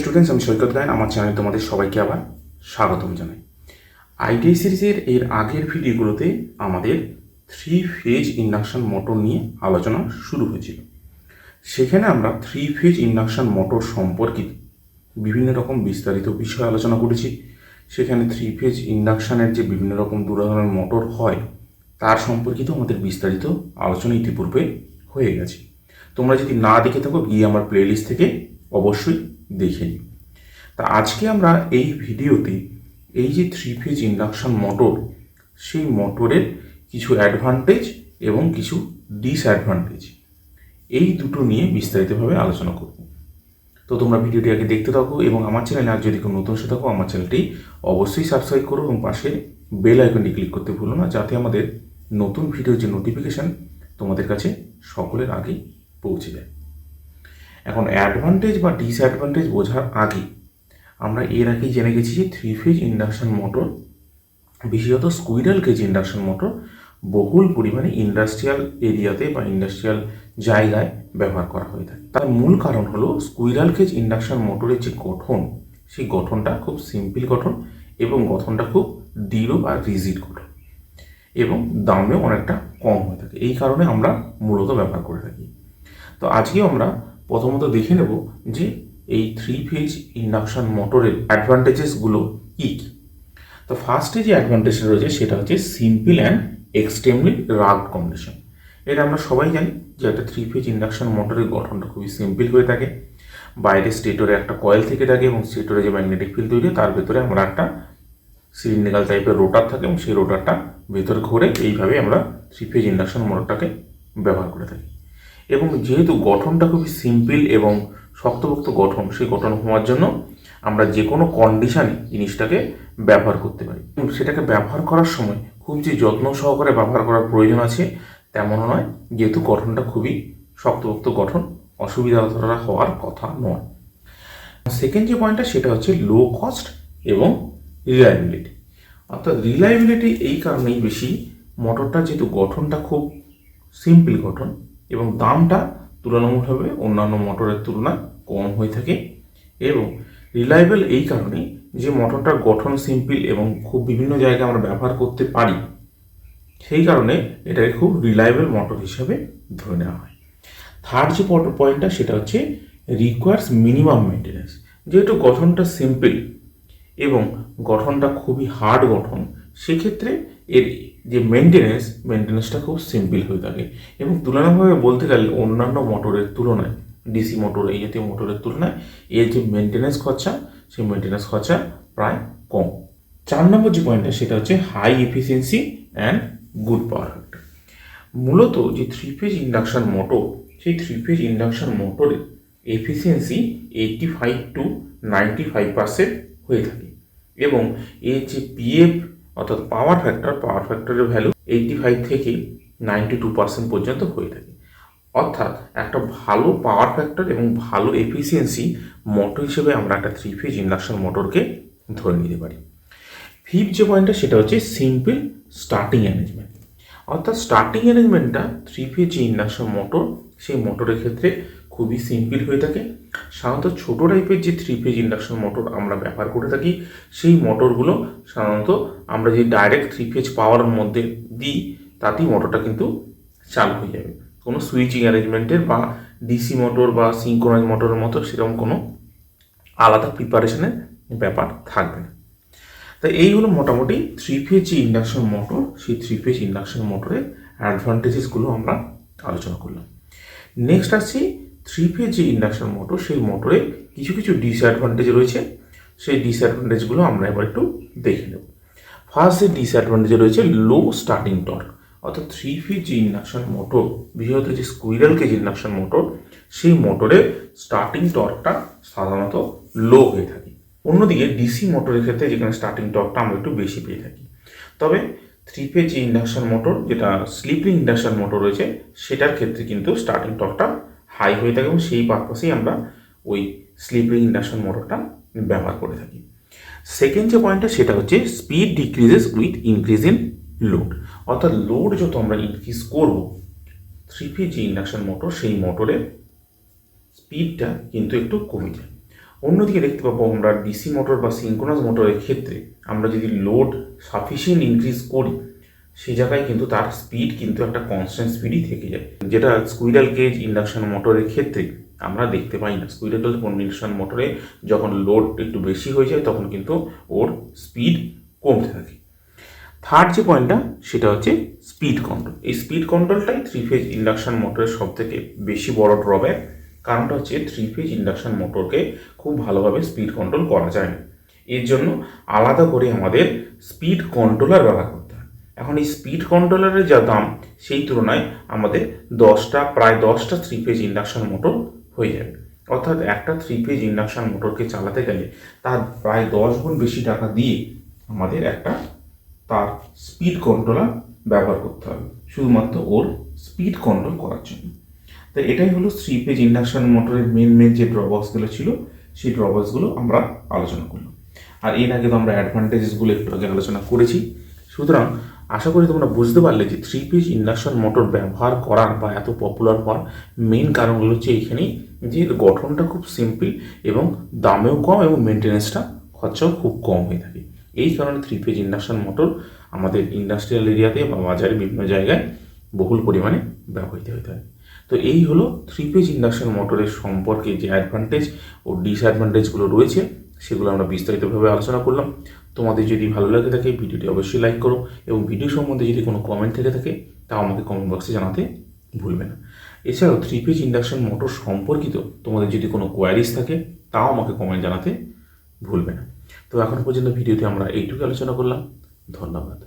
Students আমি সৈকত গায়ন, আমার চ্যানেলে তোমাদের সবাইকে আবার স্বাগতম জানাই। আইটিআই সিরিজের এর আগের ভিডিওগুলোতে আমাদের থ্রি ফেজ ইন্ডাকশন মোটর নিয়ে আলোচনা শুরু হয়েছিল। সেখানে আমরা থ্রি ফেজ ইন্ডাকশন মোটর সম্পর্কিত বিভিন্ন রকম বিস্তারিত বিষয় আলোচনা করেছি। সেখানে থ্রি ফেজ ইন্ডাকশানের যে বিভিন্ন রকম দু ধরনের মোটর হয়, তার সম্পর্কিত আমাদের বিস্তারিত আলোচনা ইতিপূর্বে হয়ে গেছে। তোমরা যদি না দেখে থাকো, গিয়ে আমার প্লেলিস্ট থেকে অবশ্যই দেখে নিও তা আজকে আমরা এই ভিডিওতে এই যে থ্রি ফেজ ইন্ডাকশন মোটর সেই মোটরের কিছু অ্যাডভান্টেজ এবং কিছু ডিসঅ্যাডভান্টেজ এই দুটো নিয়ে বিস্তারিতভাবে আলোচনা করব। তো তোমরা ভিডিওটি আগে দেখতে থাকো এবং আমার চ্যানেলে আর যদি কোনো নতুন এসে থাকো, আমার চ্যানেলটি অবশ্যই সাবস্ক্রাইব করো এবং পাশে বেল আইকনটি ক্লিক করতে ভুলো না, যাতে আমাদের নতুন ভিডিওর যে নোটিফিকেশান তোমাদের কাছে সকলের আগেই পৌঁছে যায়। এখন অ্যাডভান্টেজ বা ডিসঅ্যাডভান্টেজ বোঝার আগে আমরা এর আগেই জেনে গেছি যে থ্রি ফেজ ইন্ডাকশন মোটর বিশেষত স্কুইরাল কেজ ইন্ডাকশন মোটর বহুল পরিমাণে ইন্ডাস্ট্রিয়াল এরিয়াতে বা ইন্ডাস্ট্রিয়াল জায়গায় ব্যবহার করা হয়ে থাকে। তার মূল কারণ হলো স্কুইরাল কেজ ইন্ডাকশন মোটরের যে গঠন, সেই গঠনটা খুব সিম্পল গঠন এবং গঠনটা খুব দৃঢ় বা রিজিড গঠন এবং দামেও অনেকটা কম হয়ে থাকে। এই কারণে আমরা মূলত ব্যবহার করে থাকি। তো আজকে আমরা প্রথমত দেখে নেব যে এই থ্রি ফেজ ইন্ডাকশন মোটরের অ্যাডভান্টেজেসগুলো কী কী। তো ফার্স্টে যে অ্যাডভান্টেজ রয়েছে সেটা হচ্ছে simple and extremely rugged condition এটা আমরা সবাই জানি যে একটা থ্রি ফেজ ইন্ডাকশন মোটরের গঠনটা খুবই সিম্পল হয়ে থাকে। বাইরে স্টেটরে একটা কয়েল থেকে থাকে এবং স্টেটরে যে ম্যাগনেটিক ফিল্ড তৈরি হয়, তার ভেতরে আমরা একটা সিলিন্ডিকাল টাইপের রোটার থাকে এবং সেই রোটারটা ভেতরে ঘুরে এইভাবে আমরা থ্রি ফেজ ইন্ডাকশন মোটরটাকে ব্যবহার করে থাকি। এবং যেহেতু গঠনটা খুবই সিম্পল এবং শক্তপোক্ত গঠন, সেই গঠন হওয়ার জন্য আমরা যে কোনো কন্ডিশানে জিনিসটাকে ব্যবহার করতে পারি। সেটাকে ব্যবহার করার সময় খুব যে যত্ন সহকারে ব্যবহার করার প্রয়োজন আছে, তেমনও নয়। যেহেতু গঠনটা খুবই শক্তপোক্ত গঠন, অসুবিধা হওয়ার কথা নয়। সেকেন্ড যে পয়েন্টটা সেটা হচ্ছে লো কস্ট এবং রিলায়েবিলিটি অর্থাৎ রিলায়েবিলিটি এই কারণেই বেশি। মোটরটা যেহেতু গঠনটা খুব সিম্পল গঠন এবং দামটা তুলনামূলকভাবে অন্যান্য মোটরের তুলনায় কম হয়ে থাকে এবং রিলায়েবল এই কারণেই যে মোটরটার গঠন সিম্পল এবং খুব বিভিন্ন জায়গায় আমরা ব্যবহার করতে পারি, সেই কারণে এটাকে খুব রিলায়েবল মোটর হিসাবে ধরে নেওয়া হয়। থার্ড যে পয়েন্টটা সেটা হচ্ছে রিকোয়ার্স মিনিমাম মেনটেন্যান্স যেহেতু গঠনটা সিম্পল এবং গঠনটা খুবই হার্ড গঠন সেক্ষেত্রে এর যে মেনটেন্যান্স মেনটেন্যান্সটা খুব সিম্পল হয়ে থাকে। এবং তুলনাভাবে বলতে গেলে অন্যান্য মোটরের তুলনায় ডিসি মোটর, এই জাতীয় মোটরের তুলনায় এর যে মেনটেন্যান্স খরচা, সেই মেনটেন্যান্স খরচা প্রায় কম। চার নম্বর যে পয়েন্টটা সেটা হচ্ছে high efficiency and good power factor মূলত যে থ্রি ফেজ ইন্ডাকশান মোটর সেই থ্রি ফেজ ইন্ডাকশান মোটরের efficiency eighty five to ninety five percent হয়ে থাকে। এবং এর যে পিএফ অর্থাৎ পাওয়ার ফ্যাক্টর পাওয়ার ফ্যাক্টরের ভ্যালু এইটটি ফাইভ থেকে নাইনটি টু পার্সেন্ট পর্যন্ত হয়ে থাকে। অর্থাৎ একটা ভালো পাওয়ার ফ্যাক্টর এবং ভালো এফিসিয়েন্সি মোটর হিসেবে আমরা একটা থ্রি ফেজ ইন্ডাকশন মোটরকে ধরে নিতে পারি। ফিফথ যে পয়েন্টটা সেটা হচ্ছে সিম্পল স্টার্টিং অ্যারেঞ্জমেন্ট অর্থাৎ স্টার্টিং অ্যারেঞ্জমেন্টটা থ্রি ফেজ যে ইন্ডাকশন মোটর সেই মোটরের ক্ষেত্রে খুবই সিম্পল হয়ে থাকে। সাধারণত ছোটো টাইপের যে থ্রি ফেজ ইন্ডাকশন মোটর আমরা ব্যবহার করে থাকি, সেই মোটরগুলো সাধারণত আমরা যে ডাইরেক্ট থ্রি ফেজ পাওয়ারের মধ্যে দিই, তাতেই মোটরটা কিন্তু চালু হয়ে যাবে। কোনো সুইচিং অ্যারেঞ্জমেন্টের বা ডিসি মোটর বা সিঙ্কোনাইজ মোটরের মতো সেরকম কোনো আলাদা প্রিপারেশনের ব্যাপার থাকবে না। তাই এই হলো মোটামুটি থ্রি ফেজ যে ইন্ডাকশন মোটর সেই থ্রি ফেজ ইন্ডাকশন মোটরের অ্যাডভান্টেজেসগুলো আমরা আলোচনা করলাম। নেক্সট আসছি থ্রি ফেজ যে ইন্ডাকশন মোটর সেই মোটরে কিছু কিছু ডিসঅ্যাডভান্টেজ রয়েছে। সেই ডিসঅ্যাডভান্টেজগুলো আমরা এবার একটু দেখে নেব। ফার্স্ট ডিসঅ্যাডভান্টেজ রয়েছে লো স্টার্টিং টর্ক অর্থাৎ থ্রি ফিট যে ইন্ডাকশন মোটর বিশেষত যে স্কুইরাল কেজ ইন্ডাকশন মোটর সেই মোটরের স্টার্টিং টর্কটা সাধারণত লো হয়ে থাকে। অন্যদিকে ডিসি মোটরের ক্ষেত্রে যেখানে স্টার্টিং টর্কটা আমরা একটু বেশি পেয়ে থাকি। তবে থ্রি ফেজ যে ইন্ডাকশন মোটর যেটা স্লিপিং ইন্ডাকশন মোটর রয়েছে, সেটার ক্ষেত্রে কিন্তু স্টার্টিং টর্কটা হাই হয়ে থাকে এবং সেই পারপাসেই আমরা ওই স্লিপিং ইন্ডাকশন মোটরটা ব্যবহার করে থাকি। সেকেন্ড যে পয়েন্টটা সেটা হচ্ছে speed decreases with increase in load অর্থাৎ লোড যত আমরা ইনক্রিজ করব থ্রি ফেজ যে ইন্ডাকশন মোটর সেই মোটরের স্পিডটা কিন্তু একটু কমে যায়। অন্যদিকে দেখতে পাবো আমরা ডিসি মোটর বা সিঙ্কোনাস মোটরের ক্ষেত্রে আমরা যদি লোড সাফিসিয়েন্ট ইনক্রিজ করি সেই জায়গায় কিন্তু তার স্পিড কিন্তু একটা কনস্ট্যান্ট স্পিডই থেকে যায়। যেটা স্কুইরাল কেজ ইন্ডাকশন মোটরের ক্ষেত্রে আমরা দেখতে পাই না। স্কুইরাল কেজ ইন্ডাকশন মোটরে যখন লোড একটু বেশি হয়ে যায়, তখন কিন্তু ওর স্পিড কমতে থাকে। থার্ড যে পয়েন্টটা সেটা হচ্ছে স্পিড কন্ট্রোল এই স্পিড কন্ট্রোলটাই থ্রি ফেজ ইন্ডাকশন মোটরের সব থেকে বেশি বড় ড্রব্যাক কারণটা হচ্ছে থ্রি ফেজ ইন্ডাকশন মোটরকে খুব ভালোভাবে স্পিড কন্ট্রোল করা যায় না। এর জন্য আলাদা করে আমাদের স্পিড কন্ট্রোলার ব্যবহার এখন এই স্পিড কন্ট্রোলারের যা দাম, সেই তুলনায় আমাদের দশটা, প্রায় দশটা থ্রি ফেজ ইন্ডাকশন মোটর হয়ে যাবে। অর্থাৎ একটা থ্রি ফেজ ইন্ডাকশন মোটরকে চালাতে গেলে তার প্রায় দশ গুণ বেশি টাকা দিয়ে আমাদের একটা তার স্পিড কন্ট্রোলার ব্যবহার করতে হবে, শুধুমাত্র ওর স্পিড কন্ট্রোল করার জন্য। তো এটাই হলো থ্রি পেজ ইন্ডাকশন মোটরের মেন মেন যে ড্রবক্সগুলো ছিল, সেই ড্রবক্সগুলো আমরা আলোচনা করলাম। আর এর আগে তো আমরা অ্যাডভান্টেজেসগুলো একটু আগে আলোচনা করেছি। সুতরাং আশা করি তোমরা বুঝতে পারলে যে থ্রি পেজ ইন্ডাকশন মোটর ব্যবহার করার বা এত পপুলার হওয়ার মেন কারণগুলো হচ্ছে এইখানেই যে গঠনটা খুব সিম্পল এবং দামেও কম এবং মেনটেন্যান্সটা খরচাও খুব কম হয়ে থাকে। এই কারণে থ্রি পেজ ইন্ডাকশন মোটর আমাদের ইন্ডাস্ট্রিয়াল এরিয়াতে বা বাজারে বিভিন্ন জায়গায় বহুল পরিমাণে ব্যবহৃত হয়ে থাকে। তো এই হলো থ্রি পেজ ইন্ডাকশন মোটরের সম্পর্কে যে অ্যাডভান্টেজ ও ডিসঅ্যাডভান্টেজগুলো রয়েছে, সেগুলো আমরা বিস্তারিতভাবে আলোচনা করলাম। তোমাদের যদি ভালো লাগে থাকে, ভিডিওটি অবশ্যই লাইক করো এবং ভিডিও সম্বন্ধে যদি কোনো কমেন্ট থেকে থাকে, তাও আমাকে কমেন্ট বক্সে জানাতে ভুলবে না। এছাড়াও থ্রি পেজ ইন্ডাকশন মোটর সম্পর্কিত তোমাদের যদি কোনো কোয়ারিজ থাকে, তাও আমাকে কমেন্ট জানাতে ভুলবে না। তো এখন পর্যন্ত ভিডিওতে আমরা এইটুকু আলোচনা করলাম। ধন্যবাদ।